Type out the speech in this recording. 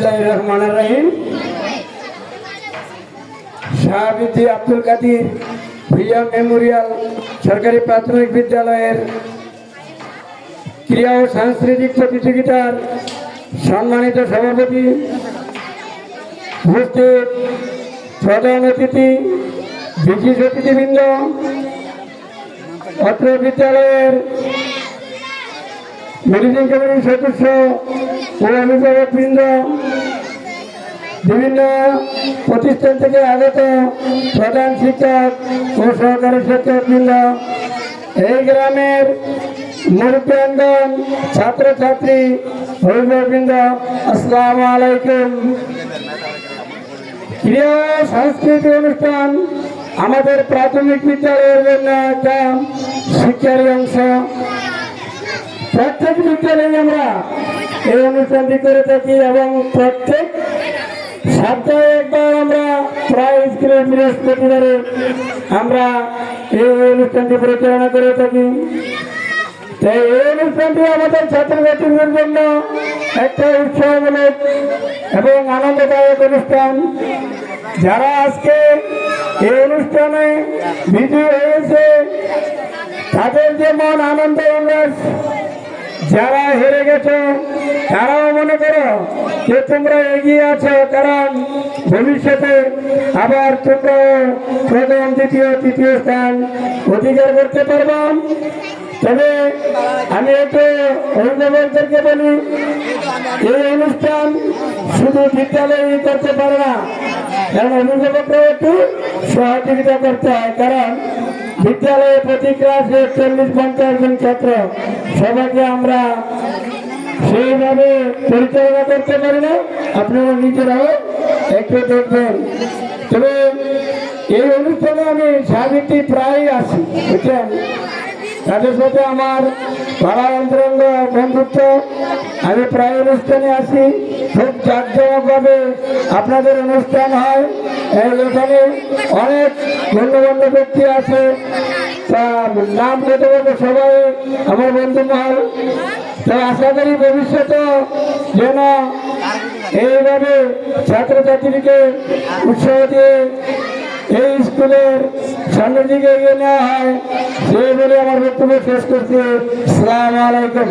বিসমিল্লাহ রহমান রাহিম শাহাবিদ্দি আব্দুল কাদির ভিয়া মেমোরিয়াল সরকারি প্রাথমিক বিদ্যালয়ের ও সাংস্কৃতিক প্রতিযোগিতার সম্মানিত সভাপতি প্রধান অতিথি, বিশেষ অতিথিবৃন্দ, অত্র বিদ্যালয়ের ম্যানেজিং কমিটির সদস্য অভিভাবকবৃন্দ বিভিন্ন প্রতিষ্ঠান থেকে আগত প্রধান শিক্ষক ও সহকারী শিক্ষকবৃন্দ এই গ্রামের মুরব্বানগণ ছাত্রছাত্রী, অভিভাবকবৃন্দ, আসসালামু আলাইকুম। ক্রীড়া সাংস্কৃতিক অনুষ্ঠান, আমাদের প্রাথমিক বিদ্যালয়ের জন্য একটা শিক্ষারই অংশ। প্রত্যেক বিদ্যালয়ে আমরা এই অনুষ্ঠানটি করে থাকি এবং প্রত্যেক সপ্তাহে একবার আমরা প্রায় স্কুলের বৃহস্পতিবারে আমরা এই অনুষ্ঠানটি পরিচালনা করে থাকি। এই অনুষ্ঠানটি আমাদের ছাত্রছাত্রীদের জন্য একটা উৎসবমূলক এবং আনন্দদায়ক অনুষ্ঠান। যারা আজকে এই অনুষ্ঠানে বিজয়ী হয়েছে, তাদের যেমন আনন্দ উল্লাস যারা হেরে গেছো, তারাও মনে করো যে তোমরা এগিয়ে আছো, কারণ ভবিষ্যতে আবার তোমরা প্রথম, দ্বিতীয়, তৃতীয় স্থান অধিকার করতে পারবা। তবে আমি একটু অভিভাবকদেরকে বলি, এই অনুষ্ঠান শুধু বিদ্যালয়ে করতে পারে না, কারণ অভিভাবকরাও একটু সহযোগিতা করতে হয়, কারণ বিদ্যালয়ে প্রতি ক্লাসে চল্লিশ পঞ্চাশ জন ছাত্র। সবাইকে আমরা সেইভাবে পরিচালনা করতে পারি না। আপনারা নিজেরাও একটু দেখবেন। তবে এই অনুষ্ঠানে আমি সাবিত্রী প্রায় আসি, বুঝছেন? তাদের সাথে আমার পাড়া অন্তরঙ্গ বন্ধুত্ব আমি প্রায় অনুষ্ঠানে আসি। খুব জাঁকজমকভাবে আপনাদের অনুষ্ঠান হয়। এখানে অনেক গণ্যমান্য ব্যক্তি আছে। নাম পেতে পেতে সবাই আমার বন্ধু মহল। তো আশা করি ভবিষ্যতে যেন এইভাবে ছাত্রছাত্রীকে উৎসাহ দিয়ে এই স্কুলের সামনের দিকে এগিয়ে নেওয়া হয়। সেই বলে আমার বক্তব্য শেষ করছি। সালাম আলাইকুম।